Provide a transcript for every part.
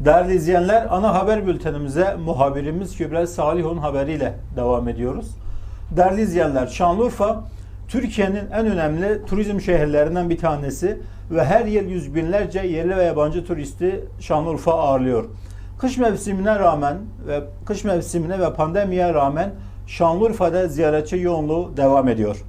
Değerli izleyenler, ana haber bültenimize muhabirimiz Kübra Salihun haberiyle devam ediyoruz. Değerli izleyenler, Şanlıurfa Türkiye'nin en önemli turizm şehirlerinden bir tanesi ve her yıl yüz binlerce yerli ve yabancı turisti Şanlıurfa ağırlıyor. Kış mevsimine rağmen ve kış mevsimine ve pandemiye rağmen Şanlıurfa'da ziyaretçi yoğunluğu devam ediyor.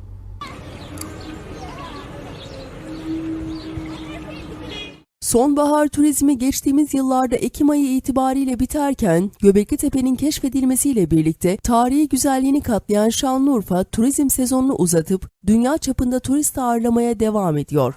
Sonbahar turizmi geçtiğimiz yıllarda Ekim ayı itibariyle biterken Göbekli Tepe'nin keşfedilmesiyle birlikte tarihi güzelliğini katlayan Şanlıurfa turizm sezonunu uzatıp dünya çapında turist ağırlamaya devam ediyor.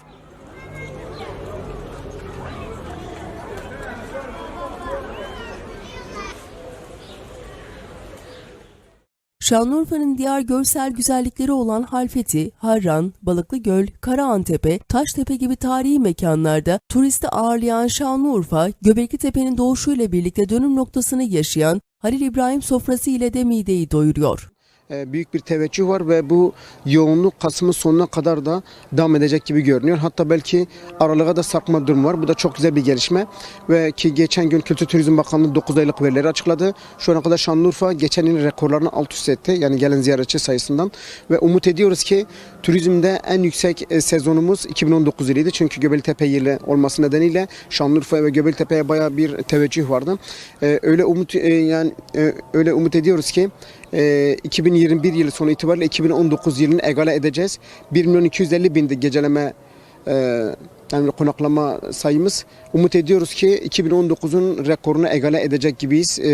Şanlıurfa'nın diğer görsel güzellikleri olan Halfeti, Harran, Balıklıgöl, Karaantepe, Taştepe gibi tarihi mekanlarda turisti ağırlayan Şanlıurfa, Göbekli Tepe'nin doğuşuyla birlikte dönüm noktasını yaşayan Halil İbrahim sofrası ile de mideyi doyuruyor. E, büyük bir teveccüh var ve bu yoğunluk Kasım'ın sonuna kadar da devam edecek gibi görünüyor. Hatta belki aralığa da sarkma durumu var. Bu da çok güzel bir gelişme. Ve ki geçen gün Kültür Turizm Bakanlığı 9 aylık verileri açıkladı. Şu ana kadar Şanlıurfa geçen yılın rekorlarını alt üst etti. Yani gelen ziyaretçi sayısından. Ve umut ediyoruz ki turizmde en yüksek e, sezonumuz 2019 yılıydı. Çünkü Göbekli yılı olması nedeniyle Şanlıurfa ve Göbekli bayağı bir teveccüh vardı. E, öyle umut yani öyle umut ediyoruz ki e, 2021 yılı sonu itibariyle 2019 yılını egale edeceğiz. 1 milyon 250 bindi geceleme e, yani konaklama sayımız. Umut ediyoruz ki 2019'un rekorunu egale edecek gibiyiz. E,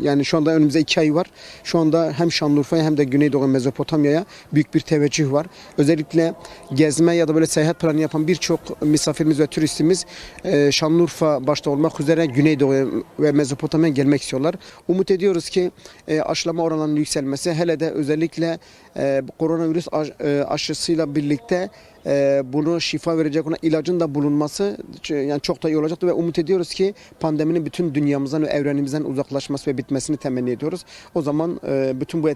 yani şu anda önümüzde iki ay var. Şu anda hem Şanlıurfa'ya hem de Güneydoğu Mezopotamya'ya büyük bir teveccüh var. Özellikle gezme ya da böyle seyahat planı yapan birçok misafirimiz ve turistimiz e, Şanlıurfa başta olmak üzere Güneydoğu ve Mezopotamya'ya gelmek istiyorlar. Umut ediyoruz ki e, aşılama oranlarının yükselmesi hele de özellikle e, koronavirüs aş- e, aşısıyla birlikte e, bunu şifa verecek olan ilacın da bulunması yani çok da iyi olacaktır ve umut ediyoruz ki pandeminin bütün dünyamızdan ve evrenimizden uzaklaşması ve bitmesini temenni ediyoruz. O zaman e, bütün bu